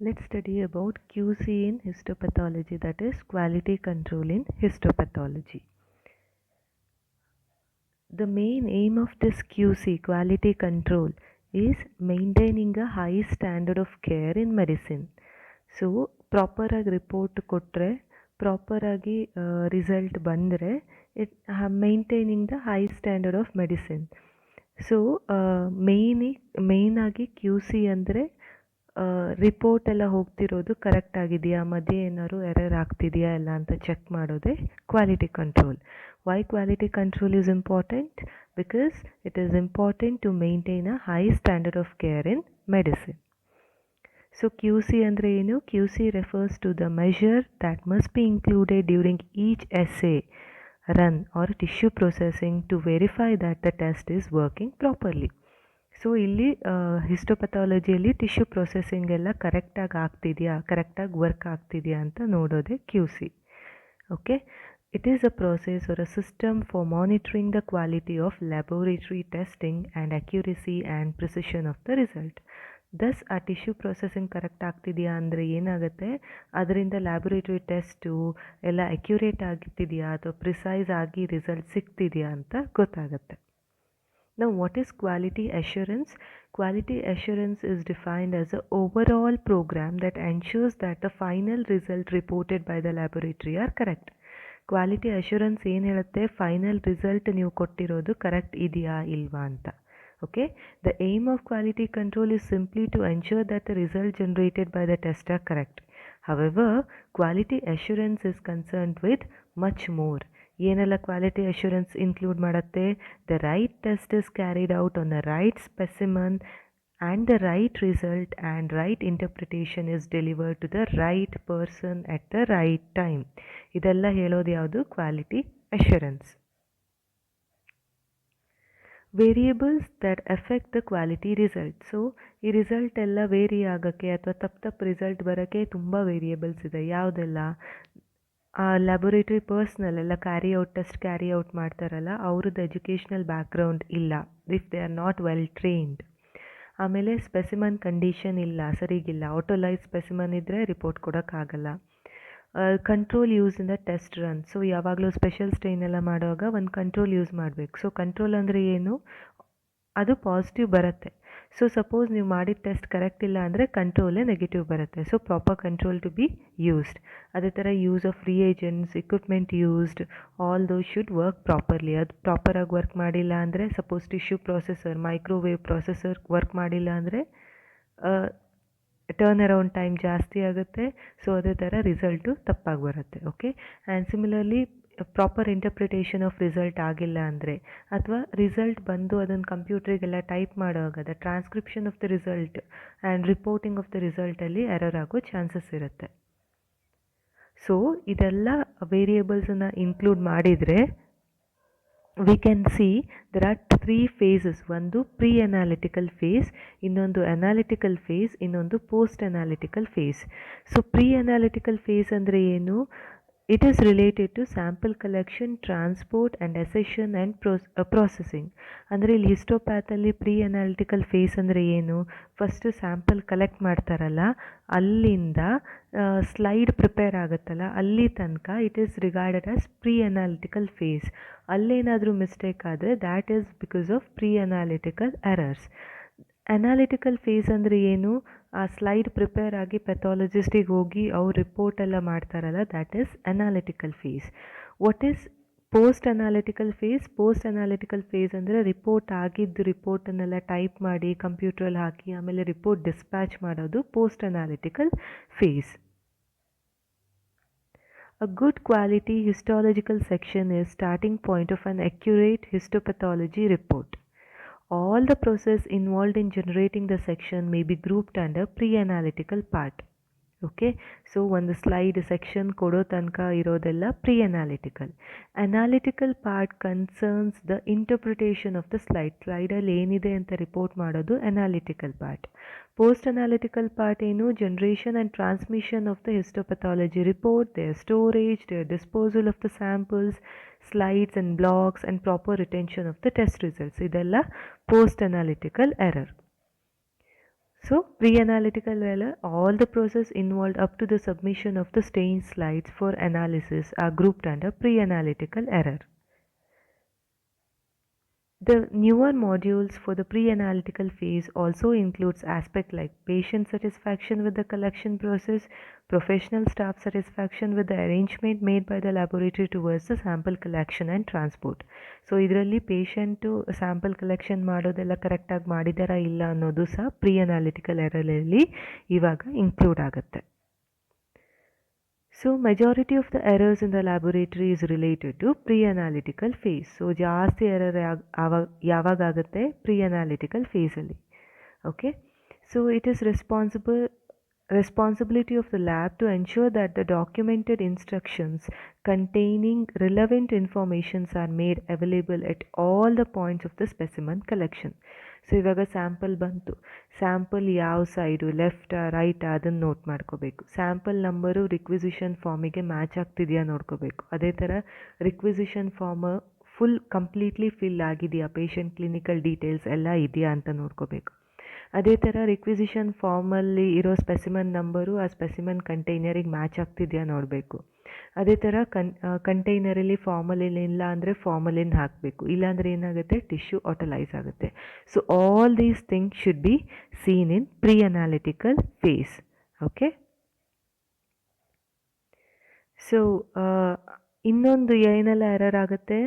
Let's study about QC in histopathology, that is quality control in histopathology. The main aim of this QC, quality control, is maintaining a high standard of care in medicine. So ಪ್ರಾಪರಾಗಿ report ಕೊಟ್ಟರೆ ಪ್ರಾಪರಾಗಿ result ಬಂದರೆ it maintaining the high standard of medicine so ಮೇಯ್ನಿ ಮೇಯ್ನಾಗಿ Q C ಅಂದರೆ report ಎಲ್ಲ ಹೋಗ್ತಿರೋದು correct ಆಗಿದೆಯಾ? ಮಧ್ಯೆ ಏನಾದ್ರು error ಆಗ್ತಿದೆಯಾ ಎಲ್ಲ ಅಂತ ಚೆಕ್ ಮಾಡೋದೇ quality control why quality control is important because it is important to maintain a high standard of care in medicine so Q C ಅಂದರೆ ಏನು? Q C refers to the measure that must be included during each assay run or tissue processing to verify that the test is working properly so ಇಲ್ಲಿ ಹಿಸ್ಟೋಪಥಾಲಜಿಯಲ್ಲಿ tissue processing ಎಲ್ಲ ಕರೆಕ್ಟಾಗಿ ಆಗ್ತಿದೆಯಾ? ಕರೆಕ್ಟಾಗಿ work ಆಗ್ತಿದೆಯಾ ಅಂತ ನೋಡೋದೇ Q C okay it is uh process or uh system for monitoring the quality of laboratory testing and accuracy and precision of the result thus uh tissue processing correct ಆಗ್ತಿದೆಯಾ ಅಂದರೆ ಏನಾಗುತ್ತೆ? ಅದರಿಂದ laboratory test ಎಲ್ಲ accurate ಆಗ್ತಿದೆಯಾ ಅಥವಾ precise ಆಗಿ result ಸಿಗ್ತಿದೆಯಾ ಅಂತ ಗೊತ್ತಾಗುತ್ತೆ. Now, what is quality assurance? Quality assurance is defined as an overall program that ensures that the final result reported by the laboratory are correct. Quality assurance ಏನು ಹೇಳುತ್ತೆ final result ನೀವು ಕೊಟ್ಟಿರೋದು correct ಇದೆಯಾ ಇಲ್ವಾ ಅಂತ okay the aim of quality control is simply to ensure that the result generated by the test are correct however quality assurance is concerned with much more ಏನೆಲ್ಲ quality assurance include ಮಾಡುತ್ತೆ? The right test is carried out on the right specimen and the right result and right interpretation is delivered to the right person at the right time ಇದೆಲ್ಲ ಹೇಳೋದು ಯಾವುದು? Quality assurance variables that effect the quality result so ಈ result ಎಲ್ಲ vary ಆಗೋಕ್ಕೆ ಅಥವಾ ತಪ್ಪು ತಪ್ಪು result ಬರೋಕ್ಕೆ ತುಂಬ ವೇರಿಯೇಬಲ್ಸ್ ಇದೆ. ಯಾವುದೆಲ್ಲ? ಲ್ಯಾಬೊರೇಟರಿ ಪರ್ಸ್ನಲ್ ಎಲ್ಲ carry out test carry out ಮಾಡ್ತಾರಲ್ಲ, ಅವ್ರದ್ದು ಎಜುಕೇಷ್ನಲ್ ಬ್ಯಾಕ್ಗ್ರೌಂಡ್ ಇಲ್ಲ. If they are not well trained ಆಮೇಲೆ ಸ್ಪೆಸಿಮನ್ ಕಂಡೀಷನ್ ಇಲ್ಲ, ಸರಿಗಿಲ್ಲ. ಆಟೋಲೈಸ್ ಸ್ಪೆಸಿಮನ್ ಇದ್ದರೆ ರಿಪೋರ್ಟ್ ಕೊಡೋಕ್ಕಾಗಲ್ಲ. ಕಂಟ್ರೋಲ್ ಯೂಸ್ ಇಂದ ಟೆಸ್ಟ್ ರನ್ ಸೊ ಯಾವಾಗಲೂ ಸ್ಪೆಷಲ್ ಸ್ಟ್ರೈನ್ ಎಲ್ಲ ಮಾಡುವಾಗ ಒಂದು ಕಂಟ್ರೋಲ್ ಯೂಸ್ ಮಾಡಬೇಕು. ಸೊ ಕಂಟ್ರೋಲ್ ಅಂದರೆ ಏನು? ಅದು ಪಾಸಿಟಿವ್ ಬರುತ್ತೆ. ಸೊ ಸಪೋಸ್ ನೀವು ಮಾಡಿದ ಟೆಸ್ಟ್ ಕರೆಕ್ಟ್ ಇಲ್ಲ ಅಂದರೆ ಕಂಟ್ರೋಲೇ ನೆಗೆಟಿವ್ ಬರುತ್ತೆ. So proper control to be used ಅದೇ ಥರ use of reagents equipment used all those should work properly ಅದು ಪ್ರಾಪರಾಗಿ ವರ್ಕ್ ಮಾಡಿಲ್ಲ ಅಂದರೆ suppose tissue processor microwave processor work ಮಾಡಿಲ್ಲ ಅಂದರೆ ಟರ್ನ್ ಅರೌಂಡ್ ಟೈಮ್ ಜಾಸ್ತಿ ಆಗುತ್ತೆ. ಸೊ ಅದೇ ಥರ ರಿಸಲ್ಟು ತಪ್ಪಾಗಿ ಬರುತ್ತೆ. Okay and similarly proper interpretation of result ಆಗಿಲ್ಲ ಅಂದರೆ, ಅಥವಾ ರಿಸಲ್ಟ್ ಬಂದು ಅದನ್ನು ಕಂಪ್ಯೂಟ್ರಿಗೆಲ್ಲ ಟೈಪ್ ಮಾಡುವಾಗ transcription of the result and reporting of the ರಿಸಲ್ಟಲ್ಲಿ error ಆಗೋ ಚಾನ್ಸಸ್ ಇರುತ್ತೆ. ಸೊ ಇದೆಲ್ಲ ವೇರಿಯೇಬಲ್ಸನ್ನು ಇನ್ಕ್ಲೂಡ್ ಮಾಡಿದರೆ we can see there are three phases ಒಂದು ಪ್ರೀ ಅನಾಲಿಟಿಕಲ್ ಫೇಸ್ ಇನ್ನೊಂದು ಅನಾಲಿಟಿಕಲ್ ಫೇಸ್ ಇನ್ನೊಂದು post analytical phase so pre analytical phase ಅಂದರೆ ಏನು? It is related to sample collection transport and accession and pros processing ಅಂದರೆ ಇಲ್ಲಿ ಹಿಸ್ಟೋಪ್ಯಾಥಲ್ಲಿ pre analytical phase ಅಂದರೆ ಏನು? First sample collect ಮಾಡ್ತಾರಲ್ಲ, ಅಲ್ಲಿಂದ ಸ್ಲೈಡ್ ಪ್ರಿಪೇರ್ ಆಗುತ್ತಲ್ಲ, ಅಲ್ಲಿ ತನಕ it is regarded as pre analytical phase ಅಲ್ಲೇನಾದರೂ mistake ಆದರೆ that is because of pre analytical errors analytical phase ಅಂದರೆ ಏನು? ಆ ಸ್ಲೈಡ್ ಪ್ರಿಪೇರ್ ಆಗಿ ಪೆಥಾಲಜಿಸ್ಟಿಗೆ ಹೋಗಿ ಅವ್ರು ರಿಪೋರ್ಟ್ ಎಲ್ಲ ಮಾಡ್ತಾರಲ್ಲ that is analytical phase what is post analytical phase post analytical phase ಅಂದರೆ ರಿಪೋರ್ಟ್ ಆಗಿದ್ದು ರಿಪೋರ್ಟನ್ನೆಲ್ಲ ಟೈಪ್ ಮಾಡಿ ಕಂಪ್ಯೂಟ್ರಲ್ಲಿ ಹಾಕಿ ಆಮೇಲೆ ರಿಪೋರ್ಟ್ ಡಿಸ್ಪ್ಯಾಚ್ ಮಾಡೋದು post analytical phase A good quality histological section is starting point of an accurate histopathology report. All the process involved in generating the section may be grouped under pre-analytical part. Okay so ಒಂದು slide section ಕೊಡೋ ತನಕ ಇರೋದೆಲ್ಲ pre analytical analytical part concerns the interpretation of the slide ಸ್ಲೈಡಲ್ಲಿ ಏನಿದೆ ಅಂತ report ಮಾಡೋದು analytical part post analytical part ಏನು? Generation and transmission of the histopathology report they storage their disposal of the samples slides and blocks and proper retention of the test results ಇದೆಲ್ಲ post analytical error So, pre-analytical error, all the process involved up to the submission of the stain slides for analysis are grouped under pre-analytical error. The newer modules for the pre-analytical phase also includes aspects like patient satisfaction with the collection process, professional staff satisfaction with the arrangement made by the laboratory towards the sample collection and transport. So ಇದರಲ್ಲಿ patient sample collection ಮಾಡೋದೆಲ್ಲ ಕರೆಕ್ಟಾಗಿ ಮಾಡಿದಾರಾ ಇಲ್ಲ ಅನ್ನೋದು pre analytical ಎರರಲ್ಲಿ ಇವಾಗ include so majority of the errors in the laboratory is related to pre analytical phase so ಜಾಸ್ತಿ error ಆವಾಗ ಯಾವಾಗ ಆಗುತ್ತೆ pre analytical ಫೇಸಲ್ಲಿ okay so it is responsible responsibility of the lab to ensure that the documented instructions containing relevant informations are made available at all the points of the specimen collection So ಇವಾಗ sample ಬಂತು. Sample ಯಾವ side ಲೆಫ್ಟಾ ರೈಟಾ ಅದನ್ನು note ಮಾಡ್ಕೋಬೇಕು. Sample number requisition ಫಾರ್ಮಿಗೆ match ಆಗ್ತಿದೆಯಾ ನೋಡ್ಕೋಬೇಕು. ಅದೇ ಥರ requisition form full completely fill ಆಗಿದೆಯಾ? ಪೇಷಂಟ್ ಕ್ಲಿನಿಕಲ್ ಡೀಟೇಲ್ಸ್ ಎಲ್ಲ ಇದೆಯಾ ಅಂತ ನೋಡ್ಕೋಬೇಕು. ಅದೇ ಥರ ರಿಕ್ವಿಸಿಷನ್ ಫಾರ್ಮಲ್ಲಿ ಇರೋ ಸ್ಪೆಸಿಮನ್ ನಂಬರು ಆ ಸ್ಪೆಸಿಮನ್ ಕಂಟೈನರಿಗೆ ಮ್ಯಾಚ್ ಆಗ್ತಿದೆಯಾ ನೋಡಬೇಕು. ಅದೇ ಥರ ಕನ್ ಕಂಟೈನರಲ್ಲಿ ಫಾರ್ಮಲಿನ್ ಇಲ್ಲ ಅಂದರೆ ಫಾರ್ಮಲಿನ್ ಹಾಕಬೇಕು. ಇಲ್ಲಾಂದರೆ ಏನಾಗುತ್ತೆ? ಟಿಶ್ಯೂ ಆಟಲೈಸ್ ಆಗುತ್ತೆ. So all these things should be seen in pre analytical phase okay so ಇನ್ನೊಂದು ಏನೆಲ್ಲ ಎರರ್ ಆಗುತ್ತೆ?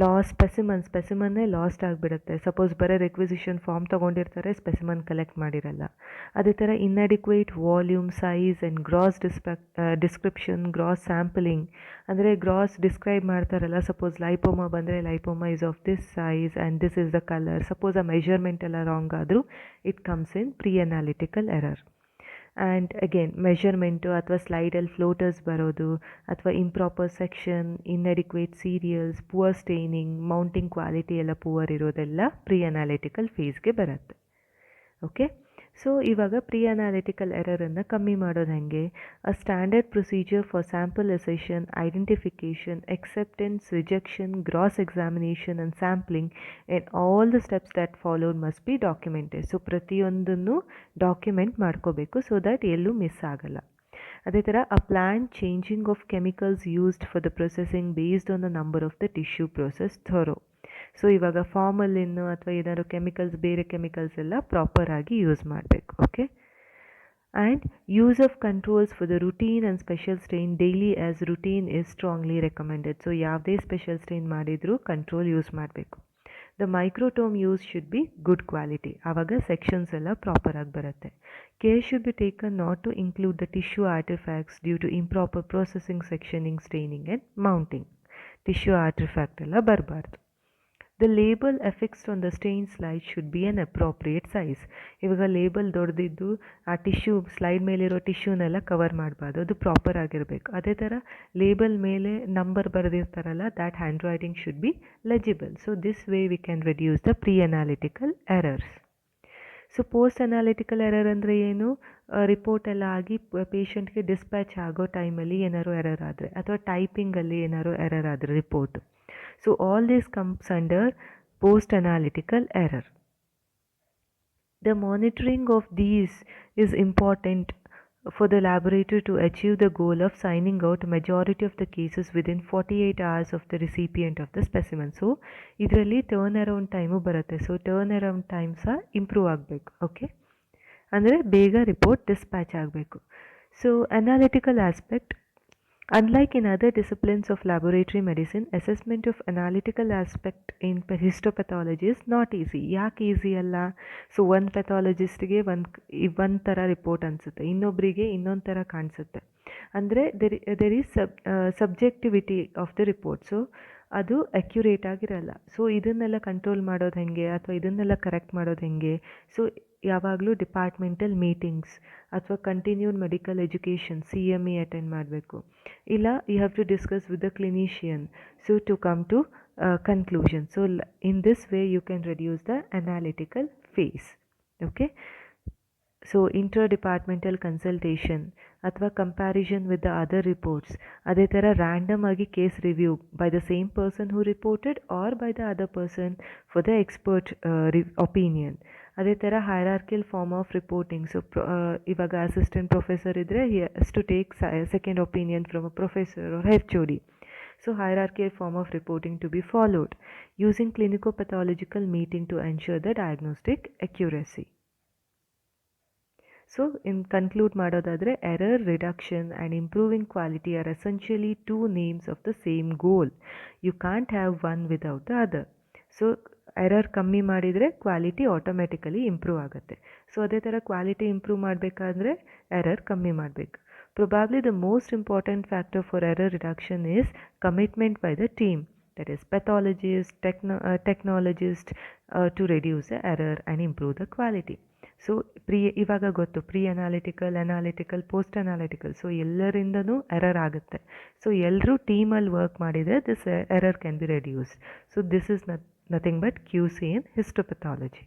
ಲಾಸ್ ಸ್ಪೆಸಿಮನ್ ಸ್ಪೆಸಿಮನ್ನೇ ಲಾಸ್ಟ್ ಆಗಿಬಿಡುತ್ತೆ. ಸಪೋಸ್ ಬರೀ ರಿಕ್ವಿಸಿಷನ್ ಫಾರ್ಮ್ ತೊಗೊಂಡಿರ್ತಾರೆ ಸ್ಪೆಸಿಮನ್ ಕಲೆಕ್ಟ್ ಮಾಡಿರಲ್ಲ. ಅದೇ ಥರ inadequate volume size and gross ಡಿಸ್ಪೆಕ್ description gross sampling ಅಂದರೆ ಗ್ರಾಸ್ ಡಿಸ್ಕ್ರೈಬ್ ಮಾಡ್ತಾರಲ್ಲ ಸಪೋಸ್ ಲೈಪೋಮಾ ಬಂದರೆ lipoma is of this size and this is the colour suppose a measurement ಎಲ್ಲ ರಾಂಗ್ ಆದರೂ it comes in pre analytical error and again measurement ಅಥವಾ ಸ್ಲೈಡಲ್ಲಿ floaters ಬರೋದು, ಅಥವಾ improper section inadequate serials poor staining mounting quality ಎಲ್ಲ poor ಇರೋದೆಲ್ಲ pre analytical ಫೇಸ್ಗೆ ಬರುತ್ತೆ. ಓಕೆ ಸೊ ಇವಾಗ ಪ್ರೀ ಅನಾಲಿಟಿಕಲ್ ಎರರನ್ನು ಕಮ್ಮಿ ಮಾಡೋದು ಹಾಗೆ? A standard procedure for sample accession identification acceptance rejection gross examination and sampling and all the steps that followed must be documented so ಪ್ರತಿಯೊಂದನ್ನು ಡಾಕ್ಯುಮೆಂಟ್ ಮಾಡ್ಕೋಬೇಕು ಸೊ ದ್ಯಾಟ್ ಎಲ್ಲೂ ಮಿಸ್ ಆಗಲ್ಲ. ಅದೇ ಥರ a plan changing of chemicals used for the processing based on the number of the tissue process thorough so ಇವಾಗ ಫಾರ್ಮಲಿನ್ನು ಅಥವಾ ಏನಾದ್ರು chemicals ಬೇರೆ ಕೆಮಿಕಲ್ಸ್ ಎಲ್ಲ ಪ್ರಾಪರಾಗಿ ಯೂಸ್ ಮಾಡಬೇಕು okay and use of controls for the routine and special stain daily as routine is strongly recommended so ಯಾವುದೇ special strain ಮಾಡಿದರೂ control use ಮಾಡಬೇಕು. The microtome use should be good quality ಆವಾಗ sections ಎಲ್ಲ ಪ್ರಾಪರಾಗಿ ಬರುತ್ತೆ. Care should be taken not to include the tissue artifacts due to improper processing sectioning straining and mounting tissue artifact ಎಲ್ಲ ಬರಬಾರ್ದು. The label affixed on the stain slide should be an appropriate size ಇವಾಗ label ದೊಡ್ಡದಿದ್ದು ಆ tissue slide ಮೇಲಿರೋ ಟಿಶ್ಯೂನೆಲ್ಲ cover ಮಾಡಬಾರ್ದು. ಅದು proper ಆಗಿರಬೇಕು. ಅದೇ ಥರ ಲೇಬಲ್ ಮೇಲೆ number ಬರೆದಿರ್ತಾರಲ್ಲ that handwriting should be legible so this way we can reduce the pre analytical errors so post analytical error ಅಂದರೆ ಏನು? ರಿಪೋರ್ಟ್ ಎಲ್ಲ ಆಗಿ ಪೇಷಂಟ್ಗೆ ಡಿಸ್ಪ್ಯಾಚ್ ಆಗೋ ಟೈಮಲ್ಲಿ ಏನಾದ್ರು ಎರರ್ ಆದರೆ, ಅಥವಾ ಟೈಪಿಂಗಲ್ಲಿ ಏನಾದ್ರು ಎರರ್ ಆದರೆ report So all this comes under post analytical error the monitoring of these is important for the laboratory to achieve the goal of signing out majority of the cases within 48 hours of the recipient of the specimen. So ಇದರಲ್ಲಿ turn around time ಬರುತ್ತೆ so turn around time ಸಹ improve ಆಗಬೇಕು okay ಅಂದರೆ ಬೇಗ report dispatch ಆಗಬೇಕು so analytical aspect Unlike in other disciplines of laboratory medicine, assessment of analytical aspect in histopathology is not easy. ಯಾಕೆ easy ಅಲ್ಲ so ಒಂದು ಪೆಥಾಲಜಿಸ್ಟ್ಗೆ ಒಂದು ಒಂದು ಥರ ರಿಪೋರ್ಟ್ ಅನಿಸುತ್ತೆ ಇನ್ನೊಬ್ಬರಿಗೆ ಇನ್ನೊಂದು ಥರ ಕಾಣಿಸುತ್ತೆ ಅಂದರೆ there there is sub subjectivity of the report ಅದು ಅಕ್ಯುರೇಟ್ ಆಗಿರಲ್ಲ. ಸೊ ಇದನ್ನೆಲ್ಲ ಕಂಟ್ರೋಲ್ ಮಾಡೋದು ಹೆಂಗೆ? ಅಥವಾ ಇದನ್ನೆಲ್ಲ ಕರೆಕ್ಟ್ ಮಾಡೋದು ಹೆಂಗೆ? ಸೊ ಯಾವಾಗಲೂ ಡಿಪಾರ್ಟ್ಮೆಂಟಲ್ ಮೀಟಿಂಗ್ಸ್ ಅಥವಾ continued medical education C M E attend ಮಾಡಬೇಕು. ಇಲ್ಲ you have to discuss with the clinician so to come to conclusion so in this way you can reduce the analytical phase okay so inter departmental consultation ಅಥವಾ comparison with the other reports ಅದೇ ಥರ random ಆಗಿ case review by the same person who reported or by the other person for the expert opinion ಅದೇ ಥರ hierarchical form of reporting so ಇವಾಗ assistant professor ಇದ್ದರೆ he to take second opinion from a professor or HOD. So, hierarchical form of reporting to be followed using clinico-pathological meeting to ensure the diagnostic accuracy. So in conclude ಮಾಡೋದಾದರೆ error reduction and improving quality are essentially two names of the same goal you can't have one without the other so error ಕಮ್ಮಿ ಮಾಡಿದರೆ quality automatically improve ಆಗುತ್ತೆ. So ಅದೇ ಥರ quality improve ಮಾಡಬೇಕಾದ್ರೆ error ಕಮ್ಮಿ ಮಾಡಬೇಕು. Probably the most important factor for error reduction is commitment by the team that is pathologist, techno, uh, technologist uh, to reduce the error and improve the quality. So pre ಇವಾಗ ಗೊತ್ತು pre analytical analytical post analytical so ಎಲ್ಲರಿಂದನೂ error ಆಗುತ್ತೆ. So ಎಲ್ಲರೂ ಟೀಮಲ್ಲಿ work ಮಾಡಿದರೆ this error can be reduced so this is nothing but Q C in histopathology